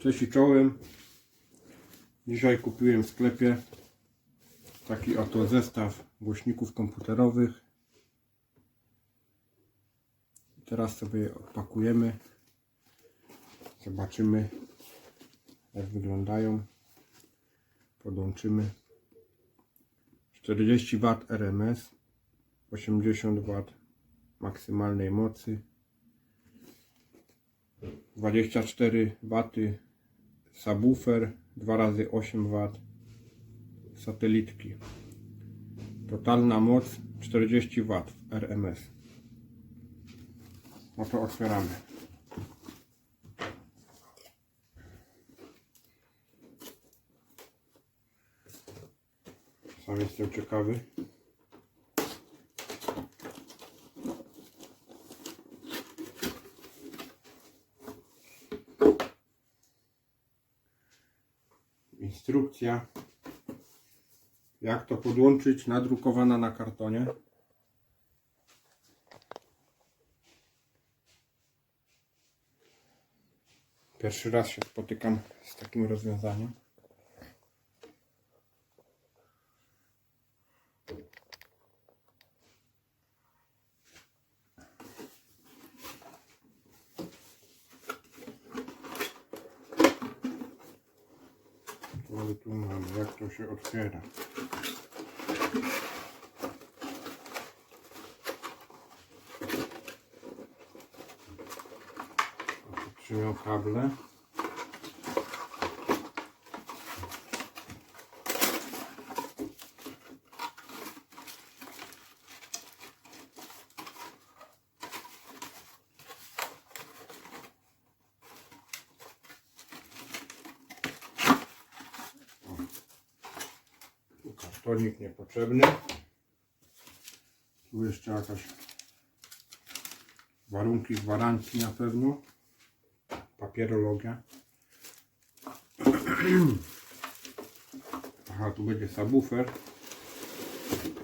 Cześć i czołem. Dzisiaj kupiłem w sklepie taki oto zestaw głośników komputerowych. Teraz sobie je odpakujemy. Zobaczymy jak wyglądają. Podłączymy 40 W RMS, 80 W maksymalnej mocy, 24 W subwoofer 2 razy 8 W satelitki. Totalna moc 40 W RMS no to otwieramy. Sam jestem ciekawy instrukcja jak to podłączyć nadrukowana na kartonie. Pierwszy raz się spotykam z takim rozwiązaniem Ale tu mamy, jak to się otwiera. Trzymią kable. Tu kartonik niepotrzebny. Tu jeszcze jakaś warunki gwarancji na pewno. Papierologia. Aha, tu będzie subwoofer.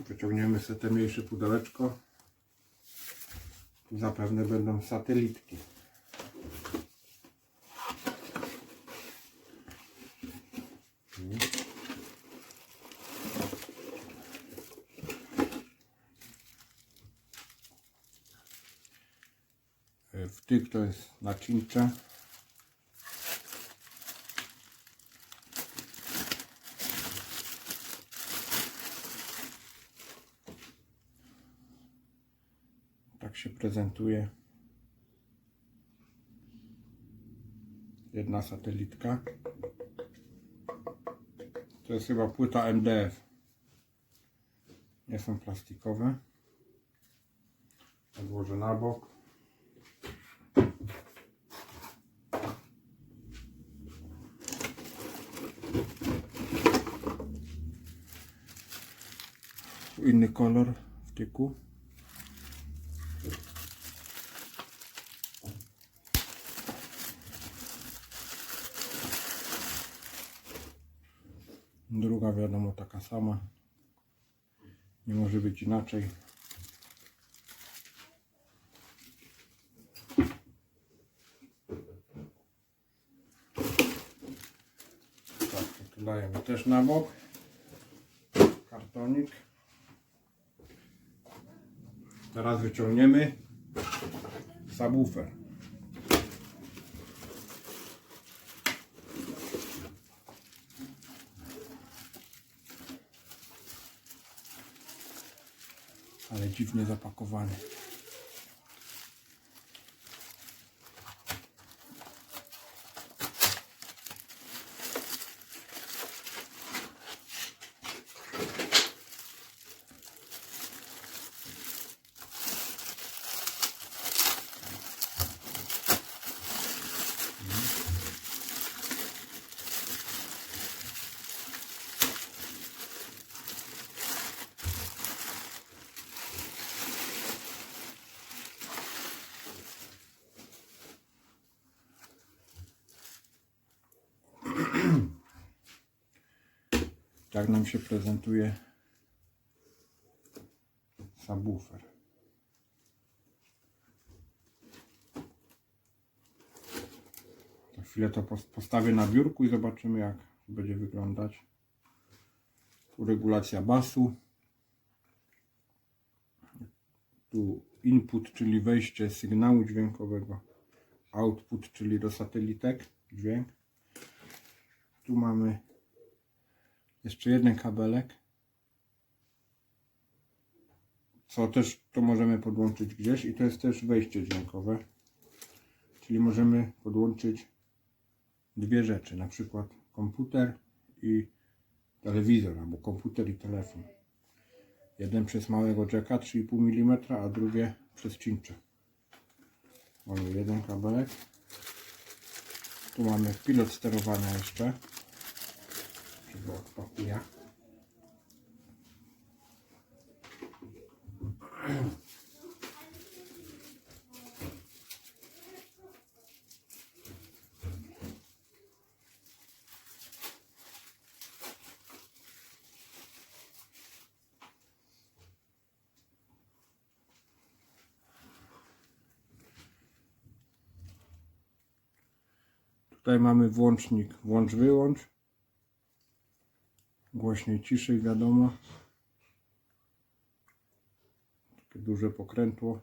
Wyciągniemy sobie te mniejsze pudełeczko. Tu zapewne będą satelitki. Wtyk to jest naczyncze. Tak się prezentuje. Jedna satelitka. To jest chyba płyta MDF. Nie są plastikowe. Odłożę na bok. Inny kolor wtyku. Druga wiadomo taka sama. Nie może być inaczej. Tak, dajemy też na bok. Kartonik. Teraz wyciągniemy subwoofer. Ale dziwnie zapakowany. Tak nam się prezentuje subwoofer. chwilę to pos- postawię na biurku i zobaczymy jak będzie wyglądać. Regulacja basu. Tu input, czyli wejście sygnału dźwiękowego. Output, czyli do satelitek dźwięk. Tu mamy jeszcze jeden kabelek. Co też to możemy podłączyć gdzieś i to jest też wejście dźwiękowe. Czyli możemy podłączyć dwie rzeczy, na przykład komputer i telewizor, albo komputer i telefon. Jeden przez małego jacka 3,5 mm, a drugie przez cincze. Mamy jeden kabelek. Tu mamy pilot sterowania jeszcze. Czego odpakuję. Tutaj mamy włącznik włącz-wyłącz. Głośniej, ciszej, wiadomo. Takie duże pokrętło.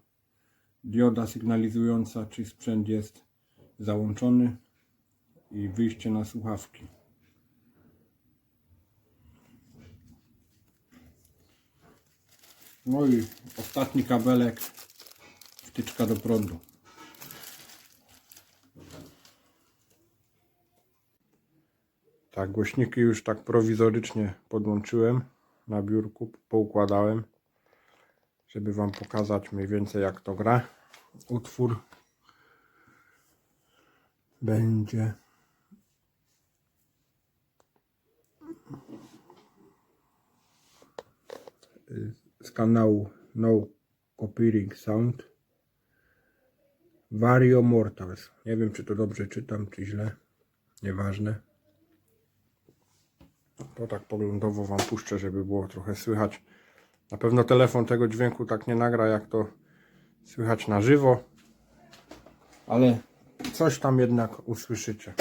Dioda sygnalizująca, czy sprzęt jest załączony. I wyjście na słuchawki. No i ostatni kabelek. Wtyczka do prądu. Tak, głośniki już tak prowizorycznie podłączyłem na biurku, poukładałem, żeby Wam pokazać mniej więcej jak to gra. Utwór będzie z kanału No Copyright Sound Vario Mortals. Nie wiem czy to dobrze czytam, czy źle. Nieważne. To tak poglądowo Wam puszczę, żeby było trochę słychać. Na pewno telefon tego dźwięku tak nie nagra, jak to słychać na żywo. Ale coś tam jednak usłyszycie.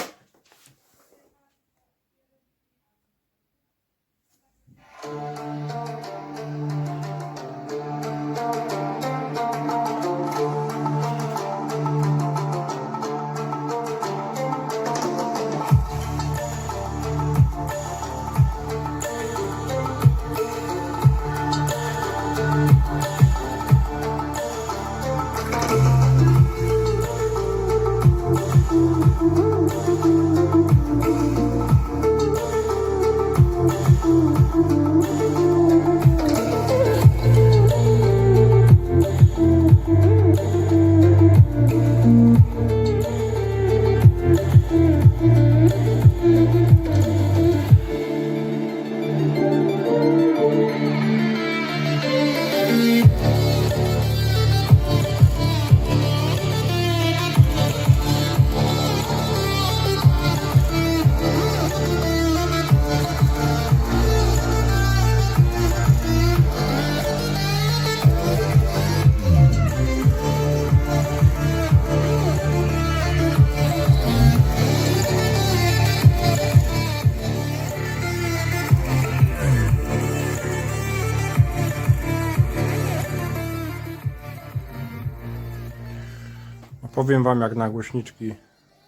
Powiem Wam, jak na głośniczki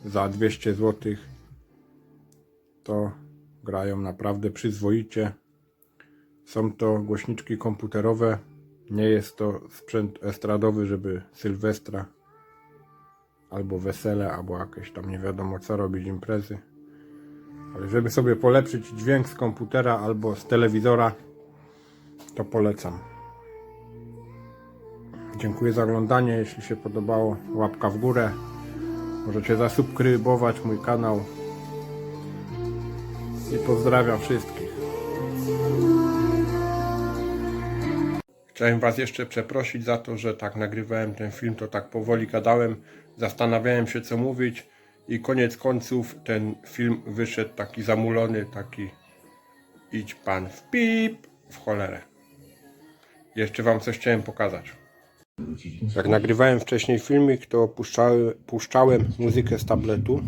za 200 zł to grają naprawdę przyzwoicie. Są to głośniczki komputerowe. Nie jest to sprzęt estradowy, żeby Sylwestra albo wesele, albo jakieś tam nie wiadomo co robić imprezy. Ale żeby sobie polepszyć dźwięk z komputera albo z telewizora, to polecam. Dziękuję za oglądanie. Jeśli się podobało, łapka w górę. Możecie zasubskrybować mój kanał. I pozdrawiam wszystkich. Chciałem Was jeszcze przeprosić za to, że tak nagrywałem ten film, to tak powoli gadałem. Zastanawiałem się, co mówić. I koniec końców ten film wyszedł taki zamulony, taki idź pan w pip, w cholerę. Jeszcze Wam coś chciałem pokazać. Jak nagrywałem wcześniej filmik, to puszczałem, puszczałem muzykę z tabletu.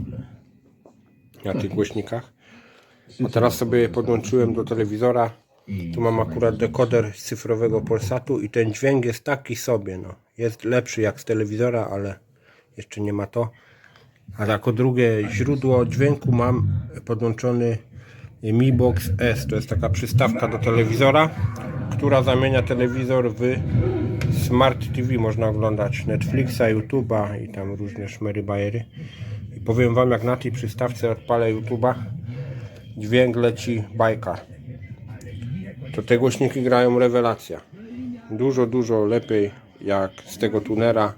na tych głośnikach. A teraz sobie podłączyłem do telewizora. Tu mam akurat dekoder z cyfrowego Polsatu i ten dźwięk jest taki sobie. No. Jest lepszy jak z telewizora, ale jeszcze nie ma to. A jako drugie źródło dźwięku mam podłączony Mi Box S. To jest taka przystawka do telewizora, która zamienia telewizor w Smart TV. Można oglądać Netflixa, YouTube'a i tam różne szmery bajery. I powiem Wam, jak na tej przystawce odpalę YouTube'a, dźwięk leci bajka. To te głośniki grają rewelacja. Dużo, dużo lepiej jak z tego tunera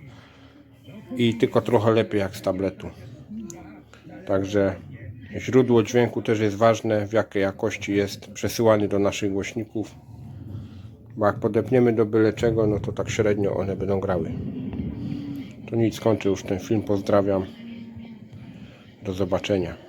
i tylko trochę lepiej jak z tabletu. Także źródło dźwięku też jest ważne, w jakiej jakości jest przesyłany do naszych głośników. Bo jak podepniemy do byle czego, no to tak średnio one będą grały. To nic, kończę już ten film. Pozdrawiam. Do zobaczenia.